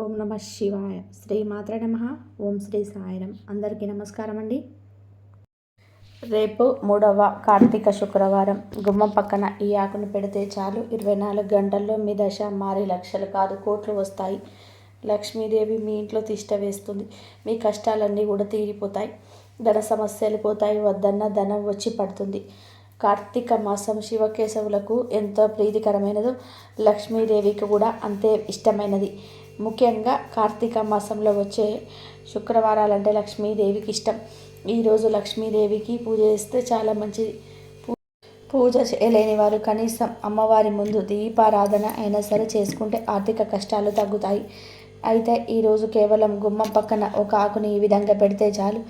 ఓం నమ శివాయ. శ్రీ మాత్ర నమ. ఓం శ్రీ సాయిరం అందరికీ నమస్కారం అండి రేపు మూడవ కార్తీక శుక్రవారం. గుమ్మం పక్కన ఈ ఆకును పెడితే చాలు. ఇరవై నాలుగు గంటల్లో మీ దశ మారి లక్షలు కాదు. కోట్లు వస్తాయి. లక్ష్మీదేవి మీ ఇంట్లో తిష్ట వేస్తుంది. మీ కష్టాలన్నీ కూడా తీరిపోతాయి. ధన సమస్యలు పోతాయి. వద్దన్న ధనం వచ్చి పడుతుంది. కార్తీక మాసం శివకేశవులకు ఎంతో ప్రీతికరమైనదో లక్ష్మీదేవికి కూడా అంతే ఇష్టమైనది. ముఖ్యంగా కార్తీక మాసంలో వచ్చే శుక్రవారాలంటే లక్ష్మీదేవికి ఇష్టం. ఈరోజు లక్ష్మీదేవికి పూజ చేస్తే చాలా మంచిది పూజ చేయలేని వారు కనీసం అమ్మవారి ముందు దీపారాధన అయినా సరే చేసుకుంటే ఆర్థిక కష్టాలు తగ్గుతాయి. అయితే ఈరోజు కేవలం గుమ్మం పక్కన ఒక ఆకుని ఈ విధంగా పెడితే చాలు.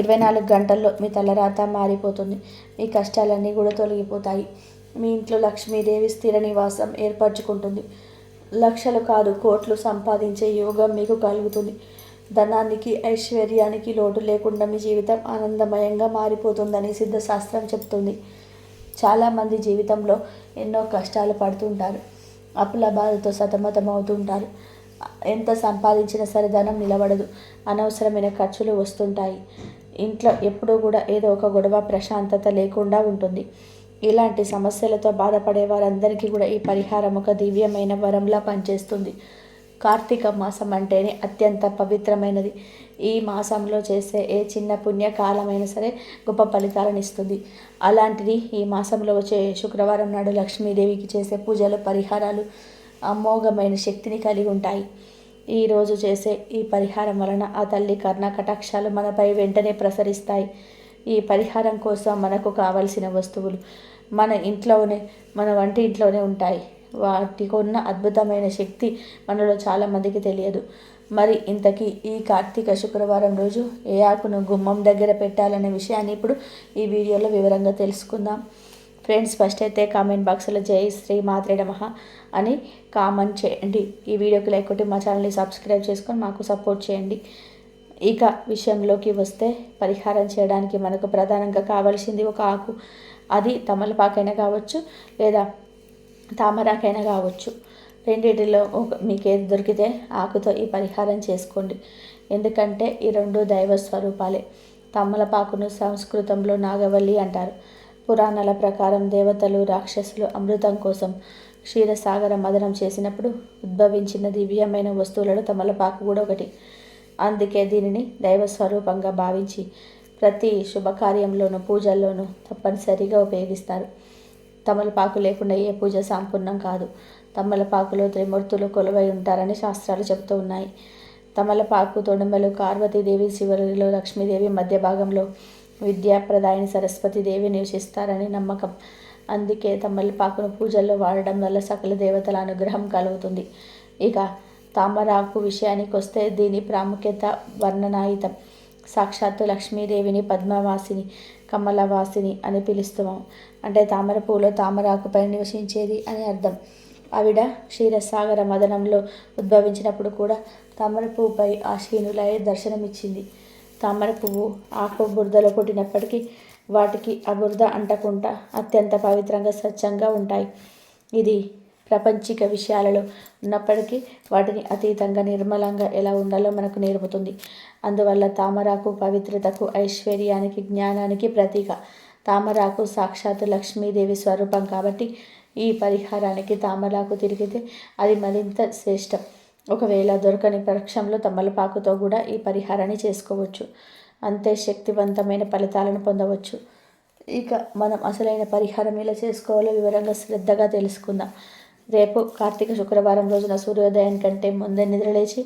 ఇరవై నాలుగు గంటల్లో మీ తలరాత మారిపోతుంది. మీ కష్టాలన్నీ కూడా తొలగిపోతాయి. మీ ఇంట్లో లక్ష్మీదేవి స్థిర నివాసం ఏర్పరచుకుంటుంది. లక్షలు కాదు కోట్లు సంపాదించే యోగం మీకు కలుగుతుంది. ధనానికి ఐశ్వర్యానికి లోటు లేకుండా మీ జీవితం ఆనందమయంగా మారిపోతుందని సిద్ధశాస్త్రం చెప్తుంది. చాలామంది జీవితంలో ఎన్నో కష్టాలు పడుతుంటారు. అప్పుల బాధతో సతమతం అవుతుంటారు ఎంత సంపాదించినా సరే ధనం నిలబడదు. అనవసరమైన ఖర్చులు వస్తుంటాయి. ఇంట్లో ఎప్పుడూ కూడా ఏదో ఒక గొడవ ప్రశాంతత లేకుండా ఉంటుంది. ఇలాంటి సమస్యలతో బాధపడే వారందరికీ కూడా ఈ పరిహారం ఒక దివ్యమైన వరంలా పనిచేస్తుంది. కార్తీక మాసం అంటేనే అత్యంత పవిత్రమైనది. ఈ మాసంలో చేసే ఏ చిన్న పుణ్యకాలమైనా సరే గొప్ప ఫలితాలను ఇస్తుంది. అలాంటిది ఈ మాసంలో వచ్చే శుక్రవారం నాడు లక్ష్మీదేవికి చేసే పూజలు పరిహారాలు అమోఘమైన శక్తిని కలిగి ఉంటాయి. ఈరోజు చేసే ఈ పరిహారం వలన ఆ తల్లి కర్ణ కటాక్షాలు మనపై వెంటనే ప్రసరిస్తాయి. ఈ పరిహారం కోసం మనకు కావలసిన వస్తువులు మన ఇంట్లోనే మన వంటి ఇంట్లోనే ఉంటాయి. వాటికి ఉన్న అద్భుతమైన శక్తి మనలో చాలామందికి తెలియదు. మరి ఇంతకీ ఈ కార్తీక శుక్రవారం రోజు ఏ ఆకును గుమ్మం దగ్గర పెట్టాలనే విషయాన్ని ఇప్పుడు ఈ వీడియోలో వివరంగా తెలుసుకుందాం. ఫ్రెండ్స్ ఫస్ట్ అయితే కామెంట్ బాక్స్లో జై శ్రీ మాత్రే నమ అని కామెంట్ చేయండి. ఈ వీడియోకి లేకుంటే మా ఛానల్ని సబ్స్క్రైబ్ చేసుకొని మాకు సపోర్ట్ చేయండి. ఇక విషయంలోకి వస్తే పరిహారం చేయడానికి మనకు ప్రధానంగా కావాల్సింది ఒక ఆకు. అది తమలపాకైనా కావచ్చు లేదా తామరాకైనా కావచ్చు. రెండింటిలో ఒక మీకు ఏది దొరికితే ఆకుతో ఈ పరిహారం చేసుకోండి. ఎందుకంటే ఈ రెండు దైవ స్వరూపాలే. తమలపాకును సంస్కృతంలో నాగవల్లి అంటారు. పురాణాల ప్రకారం దేవతలు రాక్షసులు అమృతం కోసం క్షీరసాగర మదనం చేసినప్పుడు ఉద్భవించిన దివ్యమైన వస్తువులలో తమలపాకు కూడా ఒకటి. అందుకే దీనిని దైవ స్వరూపంగా భావించి ప్రతి శుభకార్యంలోనూ పూజల్లోనూ తప్పనిసరిగా ఉపయోగిస్తారు. తమలపాకు లేకుండా ఏ పూజ సంపూర్ణం కాదు. తమలపాకులో త్రిమూర్తులు కొలువై ఉంటారని శాస్త్రాలు చెబుతూ ఉన్నాయి. తమలపాకు తొడుమలు పార్వతీదేవి శివరిలో లక్ష్మీదేవి మధ్య భాగంలో విద్యాప్రదాయని సరస్వతీదేవి నివసిస్తారని నమ్మకం. అందుకే తమలపాకును పూజల్లో వాడడం వల్ల సకల దేవతల అనుగ్రహం కలుగుతుంది. ఇక తామరాకు విషయానికి వస్తే దీని ప్రాముఖ్యత వర్ణనాయుతం సాక్షాత్తు లక్ష్మీదేవిని పద్మవాసిని కమలవాసిని అని పిలుస్తున్నాం అంటే తామర పూలో తామరాకుపై నివసించేది అని అర్థం. ఆవిడ క్షీరసాగర మదనంలో ఉద్భవించినప్పుడు కూడా తామర పువ్వుపై ఆశీనులై దర్శనమిచ్చింది. తామర పువ్వు ఆకు బురదలో కొట్టినప్పటికీ వాటికి ఆ బురద అంటకుండా అత్యంత పవిత్రంగా స్వచ్ఛంగా ఉంటాయి. ఇది ప్రపంచిక విషయాలలో ఉన్నప్పటికీ వాటిని అతీతంగా నిర్మలంగా ఎలా ఉండాలో మనకు నేర్పుతుంది. అందువల్ల తామరాకు పవిత్రతకు ఐశ్వర్యానికి జ్ఞానానికి ప్రతీక. తామరాకు సాక్షాత్ లక్ష్మీదేవి స్వరూపం కాబట్టి ఈ పరిహారానికి తామరాకు తిరిగితే అది మరింత శ్రేష్టం. ఒకవేళ దొరకని పక్షంలో తమలపాకుతో కూడా ఈ పరిహారాన్ని చేసుకోవచ్చు. అంతే శక్తివంతమైన ఫలితాలను పొందవచ్చు. ఇక మనం అసలైన పరిహారం ఎలా చేసుకోవాలో వివరంగా శ్రద్ధగా తెలుసుకుందాం. రేపు కార్తీక శుక్రవారం రోజున సూర్యోదయం కంటే ముందే నిద్రలేచి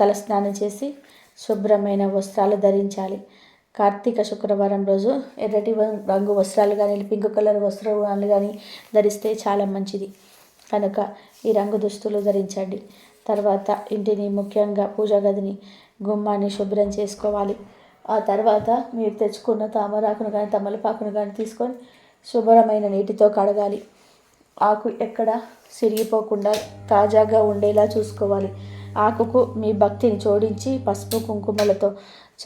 తలస్నానం చేసి శుభ్రమైన వస్త్రాలు ధరించాలి. కార్తీక శుక్రవారం రోజు ఎర్రటి రంగు వస్త్రాలు కానీ పింక్ కలర్ వస్త్రాలు కానీ ధరిస్తే చాలా మంచిది. కనుక ఈ రంగు దుస్తులు ధరించండి. తర్వాత ఇంటిని ముఖ్యంగా పూజా గదిని గుమ్మాన్ని శుభ్రం చేసుకోవాలి. ఆ తర్వాత మీరు తెచ్చుకున్న తామరాకును కానీ తమలపాకును కానీ తీసుకొని శుభ్రమైన నీటితో కడగాలి. ఆకు ఎక్కడ సిరిగిపోకుండా తాజాగా ఉండేలా చూసుకోవాలి. ఆకుకు మీ భక్తిని జోడించి పసుపు కుంకుమలతో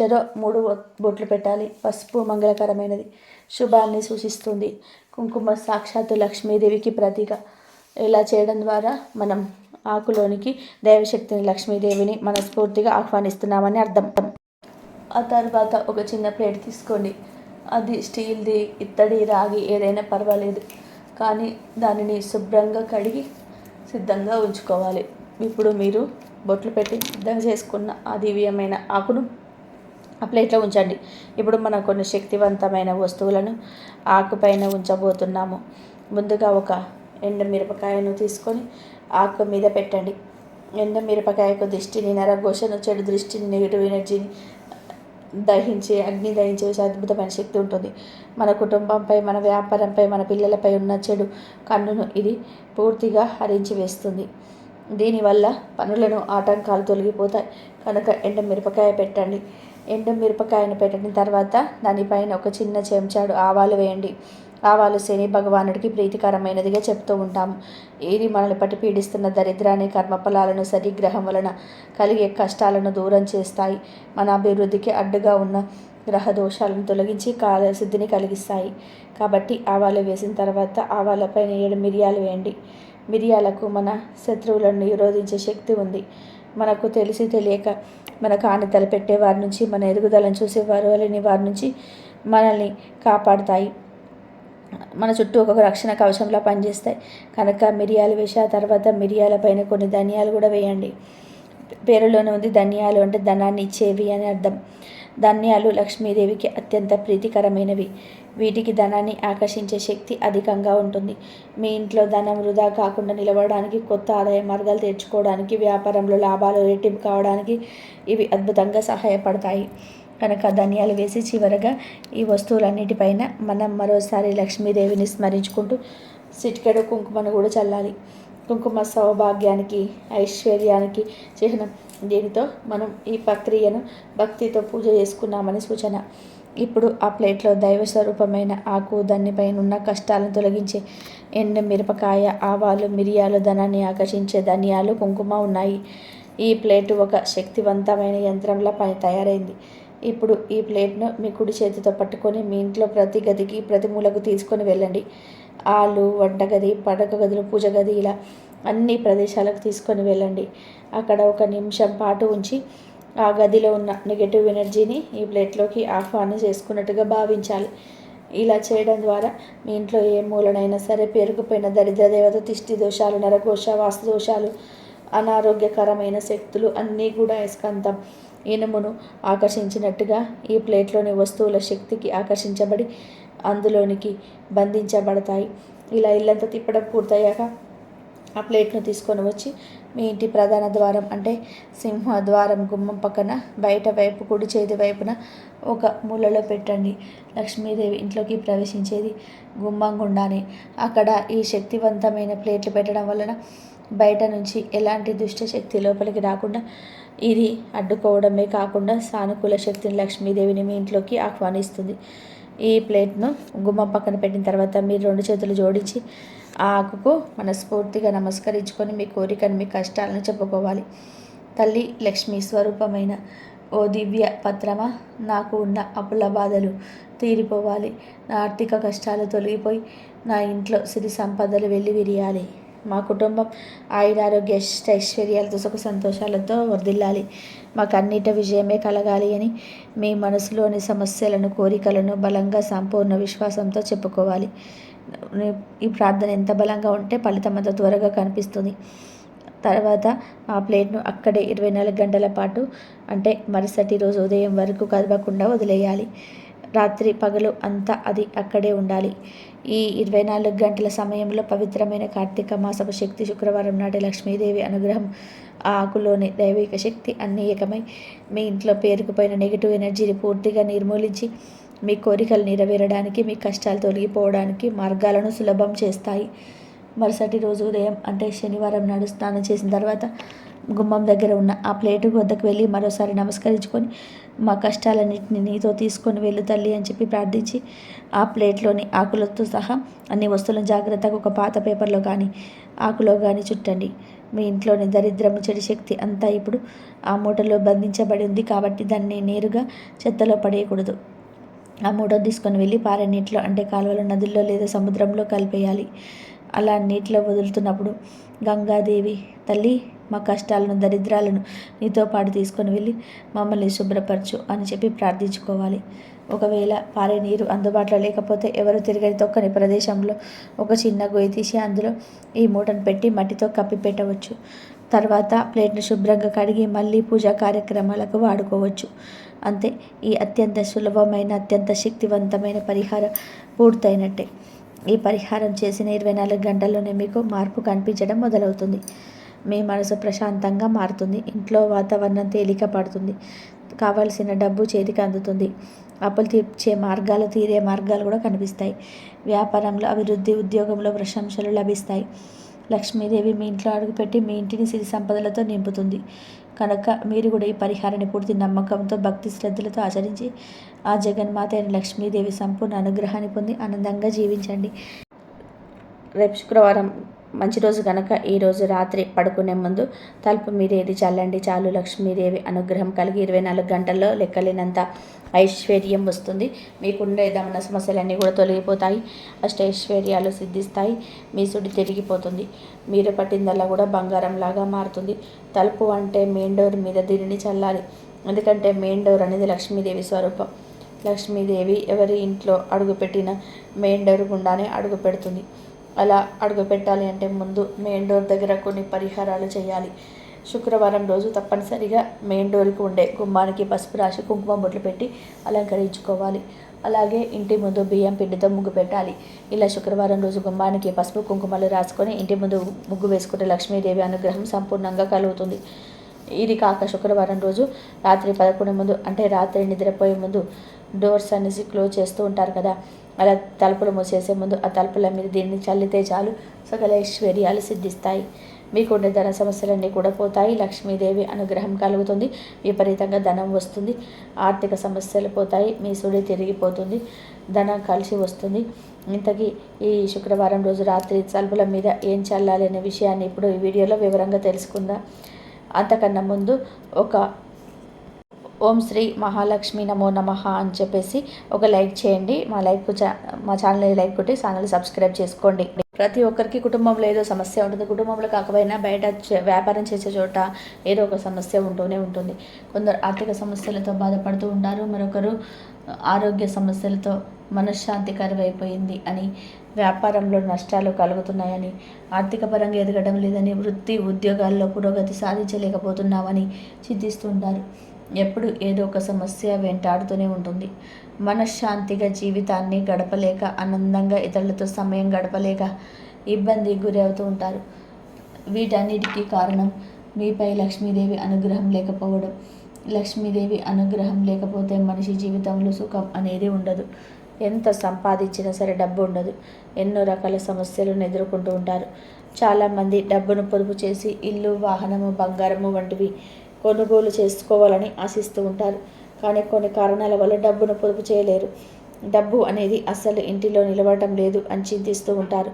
చెర మూడు బొట్లు పెట్టాలి. పసుపు మంగళకరమైనది. శుభాన్ని సూచిస్తుంది. కుంకుమ సాక్షాత్తు లక్ష్మీదేవికి ప్రతీక. ఇలా చేయడం ద్వారా మనం ఆకులోనికి దైవశక్తిని లక్ష్మీదేవిని మనస్ఫూర్తిగా ఆహ్వానిస్తున్నామని అర్థం. ఆ తర్వాత ఒక చిన్న ప్లేట్ తీసుకోండి. అది స్టీల్ది ఇత్తడి రాగి ఏదైనా పర్వాలేదు. కానీ దానిని శుభ్రంగా కడిగి సిద్ధంగా ఉంచుకోవాలి. ఇప్పుడు మీరు బొట్లు పెట్టి సిద్ధంగా చేసుకున్న ఆ దివ్యమైన ఆకును ఆ ప్లేట్లో ఉంచండి. ఇప్పుడు మనం కొన్ని శక్తివంతమైన వస్తువులను ఆకుపైన ఉంచబోతున్నాము. ముందుగా ఒక ఎండు మిరపకాయను తీసుకొని ఆకు మీద పెట్టండి. ఎండు మిరపకాయకు దృష్టిని నరఘోషను చెడు దృష్టిని నెగిటివ్ ఎనర్జీని దహించే అగ్ని దహించే అద్భుతమైన శక్తి ఉంటుంది. మన కుటుంబంపై మన వ్యాపారంపై మన పిల్లలపై ఉన్న చెడు కన్నును ఇది పూర్తిగా హరించి వేస్తుంది. దీనివల్ల పనులను ఆటంకాలు తొలగిపోతాయి. కనుక ఎండ మిరపకాయ పెట్టండి. ఎండ మిరపకాయను పెట్టిన తర్వాత దానిపైన ఒక చిన్న చెంచాడు ఆవాలు వేయండి. ఆవాలు శని భగవానుడికి ప్రీతికరమైనదిగా చెప్తూ ఉంటాము. ఏది మనల్ని పట్టి పీడిస్తున్న దరిద్రాన్ని కర్మఫలాలను సరిగ్రహం వలన కలిగే కష్టాలను దూరం చేస్తాయి. మన అభివృద్ధికి అడ్డుగా ఉన్న గ్రహ దోషాలను తొలగించి కాలసిద్ధిని కలిగిస్తాయి. కాబట్టి ఆవాలు వేసిన తర్వాత ఆవాలపైన ఏడు మిరియాలు వేయండి. మిరియాలకు మన శత్రువులను నిరోధించే శక్తి ఉంది. మనకు తెలిసి తెలియక మన కాని పెట్టే వారి నుంచి మన ఎదుగుదలను చూసేవారు వాళ్ళని వారి నుంచి మనల్ని కాపాడుతాయి. మన చుట్టూ ఒక రక్షణ కవచంలా పనిచేస్తాయి. కనుక మిరియాలు వేసి ఆ తర్వాత మిరియాల పైన కొన్ని ధనియాలు కూడా వేయండి. పేరులోనే ఉంది ధనియాలు అంటే ధనాన్ని ఇచ్చేవి అని అర్థం. ధన్యాలు లక్ష్మీదేవికి అత్యంత ప్రీతికరమైనవి. వీటికి ధనాన్ని ఆకర్షించే శక్తి అధికంగా ఉంటుంది. మీ ఇంట్లో ధనం వృధా కాకుండా నిలవడానికి కొత్త ఆదాయ మార్గాలు తెచ్చుకోవడానికి వ్యాపారంలో లాభాలు రెట్టింపు కావడానికి ఇవి అద్భుతంగా సహాయపడతాయి. కనుక ధనియాలు వేసి చివరగా ఈ వస్తువులన్నిటిపైన మనం మరోసారి లక్ష్మీదేవిని స్మరించుకుంటూ సిటికెడు కుంకుమను కూడా చల్లాలి. కుంకుమ సౌభాగ్యానికి ఐశ్వర్యానికి చిహ్నం. దీనితో మనం ఈ ప్రక్రియను భక్తితో పూజ చేసుకున్నామని సూచన. ఇప్పుడు ఆ ప్లేట్లో దైవ స్వరూపమైన ఆకు దానిపైన ఉన్న కష్టాలను తొలగించే ఎండు మిరపకాయ ఆవాలు మిరియాలు ధనాన్ని ఆకర్షించే ధనియాలు కుంకుమ ఉన్నాయి. ఈ ప్లేటు ఒక శక్తివంతమైన యంత్రంలా పని తయారైంది. ఇప్పుడు ఈ ప్లేట్ను మీ కుడి చేతితో పట్టుకొని మీ ఇంట్లో ప్రతి గదికి ప్రతి మూలకు తీసుకొని వెళ్ళండి. ఆలు వంటగది పడక గదులు పూజ గది ఇలా అన్ని ప్రదేశాలకు తీసుకొని వెళ్ళండి. అక్కడ ఒక నిమిషం పాటు ఉంచి ఆ గదిలో ఉన్న నెగటివ్ ఎనర్జీని ఈ ప్లేట్లోకి ఆహ్వానం చేసుకున్నట్టుగా భావించాలి. ఇలా చేయడం ద్వారా మీ ఇంట్లో ఏ మూలనైనా సరే పేరుకుపోయిన దరిద్ర దేవత తిష్టి దోషాలు నరకోశ వాస్తు దోషాలు అనారోగ్యకరమైన శక్తులు అన్నీ కూడా అయస్కాంతం ఇనుమును ఆకర్షించినట్టుగా ఈ ప్లేట్లోని వస్తువుల శక్తికి ఆకర్షించబడి అందులోనికి బంధించబడతాయి. ఇలా ఇల్లంతా తిప్పడం పూర్తయ్యాక ఆ ప్లేట్ను తీసుకొని వచ్చి మీ ఇంటి ప్రధాన ద్వారం అంటే సింహ ద్వారం గుమ్మం పక్కన బయట వైపు కుడి చేతి వైపున ఒక మూలలో పెట్టండి. లక్ష్మీదేవి ఇంట్లోకి ప్రవేశించేది గుమ్మం గుండానే అక్కడ ఈ శక్తివంతమైన ప్లేట్లు పెట్టడం వలన బయట నుంచి ఎలాంటి దుష్టశక్తి లోపలికి రాకుండా ఇది అడ్డుకోవడమే కాకుండా సానుకూల శక్తిని లక్ష్మీదేవిని మీ ఇంట్లోకి ఆహ్వానిస్తుంది. ఈ ప్లేట్ను గుమ్మం పక్కన పెట్టిన తర్వాత మీరు రెండు చేతులు జోడించి ఆ ఆకుకు మనస్ఫూర్తిగా నమస్కరించుకొని మీ కోరికను మీ కష్టాలను చెప్పుకోవాలి. తల్లి లక్ష్మీ స్వరూపమైన ఓ దివ్య పత్రమా? నాకు ఉన్న అప్పుల బాధలు తీరిపోవాలి. నా ఆర్థిక కష్టాలు తొలగిపోయి నా ఇంట్లో సిరి సంపదలు వెళ్ళి విరియాలి. మా కుటుంబం ఆయురారోగ్య ఐశ్వర్యాలతో సుఖ సంతోషాలతో వర్దిల్లాలి మాకు అన్నిట విజయమే కలగాలి అని మీ మనసులోని సమస్యలను కోరికలను బలంగా సంపూర్ణ విశ్వాసంతో చెప్పుకోవాలి. ఈ ప్రార్థన ఎంత బలంగా ఉంటే ఫలితం అంత త్వరగా కనిపిస్తుంది. తర్వాత ఆ ప్లేట్ను అక్కడే ఇరవై నాలుగు గంటల పాటు అంటే మరుసటి రోజు ఉదయం వరకు కదవకుండా వదిలేయాలి. రాత్రి పగలు అంతా అది అక్కడే ఉండాలి. ఈ ఇరవై నాలుగు గంటల సమయంలో పవిత్రమైన కార్తీక మాసపు శక్తి శుక్రవారం నాటి లక్ష్మీదేవి అనుగ్రహం ఆ ఆకులోని దైవిక శక్తి అన్ని ఏకమై మీ ఇంట్లో పేరుకుపోయిన నెగిటివ్ ఎనర్జీని పూర్తిగా నిర్మూలించి మీ కోరికలు నెరవేరడానికి మీ కష్టాలు తొలగిపోవడానికి మార్గాలను సులభం చేస్తాయి. మరుసటి రోజు ఉదయం అంటే శనివారం నాడు స్నానం చేసిన తర్వాత గుమ్మం దగ్గర ఉన్న ఆ ప్లేటు వద్దకు వెళ్ళి మరోసారి నమస్కరించుకొని మా కష్టాలన్నింటినీ నీతో తీసుకొని వెళ్ళు తల్లి అని చెప్పి ప్రార్థించి ఆ ప్లేట్లోని ఆకులతో సహా అన్ని వస్తువులను జాగ్రత్తగా ఒక పాత పేపర్లో కానీ ఆకులో కానీ చుట్టండి. మీ ఇంట్లోని దరిద్రము చెడు శక్తి అంతా ఇప్పుడు ఆ మూటలో బంధించబడి ఉంది కాబట్టి దాన్ని నేరుగా చెత్తలో పడేయకూడదు. ఆ మూటో తీసుకొని వెళ్ళి పారే నీటిలో అంటే కాలువలో నదుల్లో లేదా సముద్రంలో కలిపేయాలి. అలా నీటిలో వదులుతున్నప్పుడు గంగాదేవి తల్లి మా కష్టాలను దరిద్రాలను నీతో పాటు తీసుకొని వెళ్ళి మమ్మల్ని శుభ్రపరచు అని చెప్పి ప్రార్థించుకోవాలి. ఒకవేళ పారే నీరు అందుబాటులో లేకపోతే ఎవరు తిరగని తొక్కని ప్రదేశంలో ఒక చిన్న గొయ్యి తీసి అందులో ఈ మూటను పెట్టి మట్టితో కప్పి పెట్టవచ్చు. తర్వాత ప్లేట్ను శుభ్రంగా కడిగి మళ్ళీ పూజా కార్యక్రమాలకు వాడుకోవచ్చు. అంతే ఈ అత్యంత సులభమైన అత్యంత శక్తివంతమైన పరిహారం పూర్తయినట్టే. ఈ పరిహారం చేసిన ఇరవై నాలుగు గంటల్లోనే మీకు మార్పు కనిపించడం మొదలవుతుంది. మీ మనసు ప్రశాంతంగా మారుతుంది. ఇంట్లో వాతావరణం తేలిక పడుతుంది. కావలసిన డబ్బు చేతికి అందుతుంది. అప్పులు తీర్చే మార్గాలు తీరే మార్గాలు కూడా కనిపిస్తాయి. వ్యాపారంలో అభివృద్ధి ఉద్యోగంలో ప్రశంసలు లభిస్తాయి. లక్ష్మీదేవి మీ ఇంట్లో అడుగుపెట్టి మీ ఇంటిని సిరి సంపదలతో నింపుతుంది. కనుక మీరు కూడా ఈ పరిహారాన్ని పూర్తి నమ్మకంతో భక్తి శ్రద్ధలతో ఆచరించి ఆ జగన్మాత అయిన లక్ష్మీదేవి సంపూర్ణ అనుగ్రహాన్ని పొంది ఆనందంగా జీవించండి. రేపు శుక్రవారం మంచి రోజు కనుక ఈరోజు రాత్రి పడుకునే ముందు తలుపు మీదేది చల్లండి చాలు లక్ష్మీదేవి అనుగ్రహం కలిగి ఇరవై నాలుగు గంటల్లో లెక్కలేనంత ఐశ్వర్యం వస్తుంది. మీకుండే దమన సమస్యలన్నీ కూడా తొలగిపోతాయి. అష్టైశ్వర్యాలు సిద్ధిస్తాయి. మీ సుడి తిరిగిపోతుంది. మీరు పట్టిందల్లా కూడా బంగారం లాగా మారుతుంది. తలుపు అంటే మెయిన్ డోర్ మీద దీనిని చల్లాలి. ఎందుకంటే మెయిన్ డోర్ అనేది లక్ష్మీదేవి స్వరూపం. లక్ష్మీదేవి ఎవరి ఇంట్లో అడుగుపెట్టిన మెయిన్ డోర్ గుండానే అడుగు పెడుతుంది అలా అడుగు పెట్టాలి అంటే ముందు మెయిన్ డోర్ దగ్గర కొన్ని పరిహారాలు చేయాలి. శుక్రవారం రోజు తప్పనిసరిగా మెయిన్ డోర్కి ఉండే గుమ్మానికి పసుపు రాసి కుంకుమ బొట్లు పెట్టి అలంకరించుకోవాలి. అలాగే ఇంటి ముందు బియ్యం పిండితో ముగ్గు పెట్టాలి. ఇలా శుక్రవారం రోజు గుమ్మానికి పసుపు కుంకుమలు రాసుకొని ఇంటి ముందు ముగ్గు వేసుకుంటే లక్ష్మీదేవి అనుగ్రహం సంపూర్ణంగా కలుగుతుంది. ఇది కాక శుక్రవారం రోజు రాత్రి పదకొండు ముందు అంటే రాత్రి నిద్రపోయే ముందు డోర్స్ అనేసి క్లోజ్ చేస్తూ ఉంటారు కదా. అలా తలుపులు మూసేసే ముందు ఆ తలుపుల మీద దీన్ని చల్లితే చాలు. సకల ఐశ్వర్యాలు సిద్ధిస్తాయి. మీకుండే ధన సమస్యలన్నీ కూడా పోతాయి. లక్ష్మీదేవి అనుగ్రహం కలుగుతుంది. విపరీతంగా ధనం వస్తుంది. ఆర్థిక సమస్యలు పోతాయి. మీ సుడి తిరిగిపోతుంది. ధనం కలిసి వస్తుంది. ఇంతకీ ఈ శుక్రవారం రోజు రాత్రి తలుపుల మీద ఏం చల్లాలి అనే విషయాన్ని ఇప్పుడు ఈ వీడియోలో వివరంగా తెలుసుకుందాం. అంతకన్నా ముందు ఒక ఓం శ్రీ మహాలక్ష్మి నమో నమ అని చెప్పేసి ఒక లైక్ చేయండి. మా లైక్ మా ఛానల్ లైక్ కొట్టి ఛానల్ సబ్స్క్రైబ్ చేసుకోండి. ప్రతి ఒక్కరికి కుటుంబంలో ఏదో సమస్య ఉంటుంది. కుటుంబంలో కాకపోయినా బయట వ్యాపారం చేసే చోట ఏదో ఒక సమస్య ఉంటూనే ఉంటుంది. కొందరు ఆర్థిక సమస్యలతో బాధపడుతూ ఉంటారు. మరొకరు ఆరోగ్య సమస్యలతో మనశ్శాంతి కరువైపోయింది అని వ్యాపారంలో నష్టాలు కలుగుతున్నాయని ఆర్థిక పరంగా ఎదగడం లేదని వృత్తి ఉద్యోగాల్లో పురోగతి సాధించలేకపోతున్నామని చింతిస్తుంటారు ఎప్పుడు ఏదో ఒక సమస్య వెంటాడుతూనే ఉంటుంది. మనశ్శాంతిగా జీవితాన్ని గడపలేక ఆనందంగా ఇతరులతో సమయం గడపలేక ఇబ్బంది గురి అవుతూ ఉంటారు. వీటన్నిటికీ కారణం మీపై లక్ష్మీదేవి అనుగ్రహం లేకపోవడం. లక్ష్మీదేవి అనుగ్రహం లేకపోతే మనిషి జీవితంలో సుఖం అనేది ఉండదు. ఎంత సంపాదించినా సరే డబ్బు ఉండదు. ఎన్నో రకాల సమస్యలను ఎదుర్కొంటూ ఉంటారు. చాలామంది డబ్బును పొదుపు చేసి ఇల్లు వాహనము బంగారము వంటివి కొనుగోలు చేసుకోవాలని ఆశిస్తూ ఉంటారు. కానీ కొన్ని కారణాల వల్ల డబ్బును పొదుపు చేయలేరు. డబ్బు అనేది అస్సలు ఇంటిలో నిలవడం లేదు అని చింతిస్తూ ఉంటారు.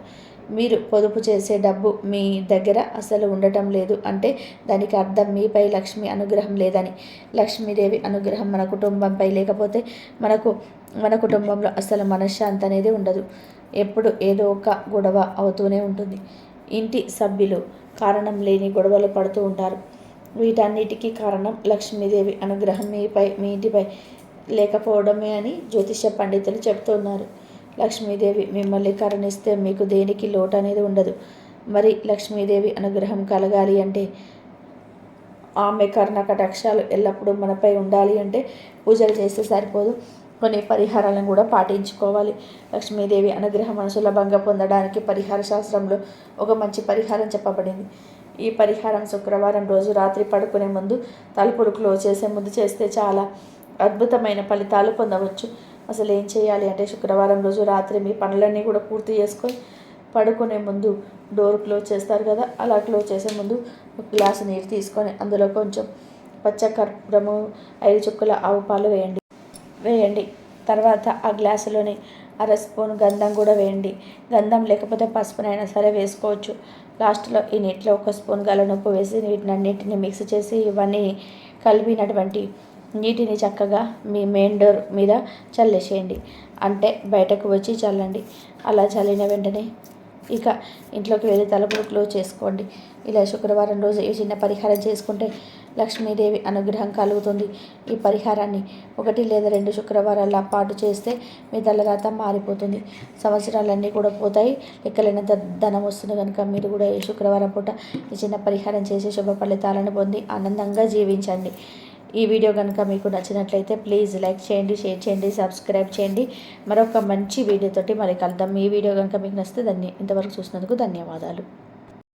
మీరు పొదుపు చేసే డబ్బు మీ దగ్గర అసలు ఉండటం లేదు అంటే దానికి అర్థం మీపై లక్ష్మి అనుగ్రహం లేదని. లక్ష్మీదేవి అనుగ్రహం మన కుటుంబంపై లేకపోతే మనకు మన కుటుంబంలో అసలు మనశ్శాంతి అనేది ఉండదు. ఎప్పుడు ఏదో ఒక గొడవ అవుతూనే ఉంటుంది. ఇంటి సభ్యులు కారణం లేని గొడవలు పడుతూ ఉంటారు. వీటన్నిటికీ కారణం లక్ష్మీదేవి అనుగ్రహం మీపై మీ ఇంటిపై లేకపోవడమే అని జ్యోతిష పండితులు చెప్తున్నారు లక్ష్మీదేవి మిమ్మల్ని కరుణిస్తే మీకు దేనికి లోటు అనేది ఉండదు. మరి లక్ష్మీదేవి అనుగ్రహం కలగాలి అంటే ఆమె కర్ణ కటాక్షాలు ఎల్లప్పుడూ మనపై ఉండాలి అంటే పూజలు చేస్తే సరిపోదు. కొన్ని పరిహారాలను కూడా పాటించుకోవాలి. లక్ష్మీదేవి అనుగ్రహం సులభంగా పొందడానికి పరిహార శాస్త్రంలో ఒక మంచి పరిహారం చెప్పబడింది. ఈ పరిహారం శుక్రవారం రోజు రాత్రి పడుకునే ముందు తలుపులు క్లోజ్ చేసే ముందు చేస్తే చాలా అద్భుతమైన ఫలితాలు పొందవచ్చు. అసలు ఏం చేయాలి అంటే శుక్రవారం రోజు రాత్రి మీ పనులన్నీ కూడా పూర్తి చేసుకొని పడుకునే ముందు డోర్ క్లోజ్ చేస్తారు కదా అలా క్లోజ్ చేసే ముందు ఒక గ్లాసు నీరు తీసుకొని అందులో కొంచెం పచ్చకర్పూరము ఐదు చుక్కల ఆవు పాలు వేయండి. వేయండి. తర్వాత ఆ గ్లాసులోని అర స్పూన్ గంధం కూడా వేయండి. గంధం లేకపోతే పసుపునైనా సరే వేసుకోవచ్చు. లాస్ట్లో ఈ నీటిలో ఒక స్పూన్ గలనొప్పు వేసి వీటిని అన్నింటిని మిక్స్ చేసి ఇవన్నీ కలిపినటువంటి నీటిని చక్కగా మీ మెయిన్ డోర్ మీద చల్లేసేయండి. అంటే బయటకు వచ్చి చల్లండి. అలా చల్లిన వెంటనే ఇక ఇంట్లోకి వెళ్ళి తలుపులు క్లోజ్ చేసుకోండి. ఇలా శుక్రవారం రోజు ఈ చిన్న పరిహారం చేసుకుంటే లక్ష్మీదేవి అనుగ్రహం కలుగుతుంది. ఈ పరిహారాన్ని ఒకటి లేదా రెండు శుక్రవారాల పాటు చేస్తే మీ తలరాత మారిపోతుంది. సంవత్సరాలన్నీ కూడా పోతాయి. లెక్కలైనంత ధనం వస్తుంది కనుక మీరు కూడా ఈ శుక్రవారం పూట ఈ చిన్న పరిహారం చేసి శుభ ఫలితాలను పొంది ఆనందంగా జీవించండి. ఈ వీడియో కనుక మీకు నచ్చినట్లయితే ప్లీజ్ లైక్ చేయండి షేర్ చేయండి సబ్స్క్రైబ్ చేయండి. మరొక మంచి వీడియోతోటి మరి కలుద్దాం. ఈ వీడియో కనుక మీకు నచ్చితే దాన్ని ఇంతవరకు చూసినందుకు ధన్యవాదాలు.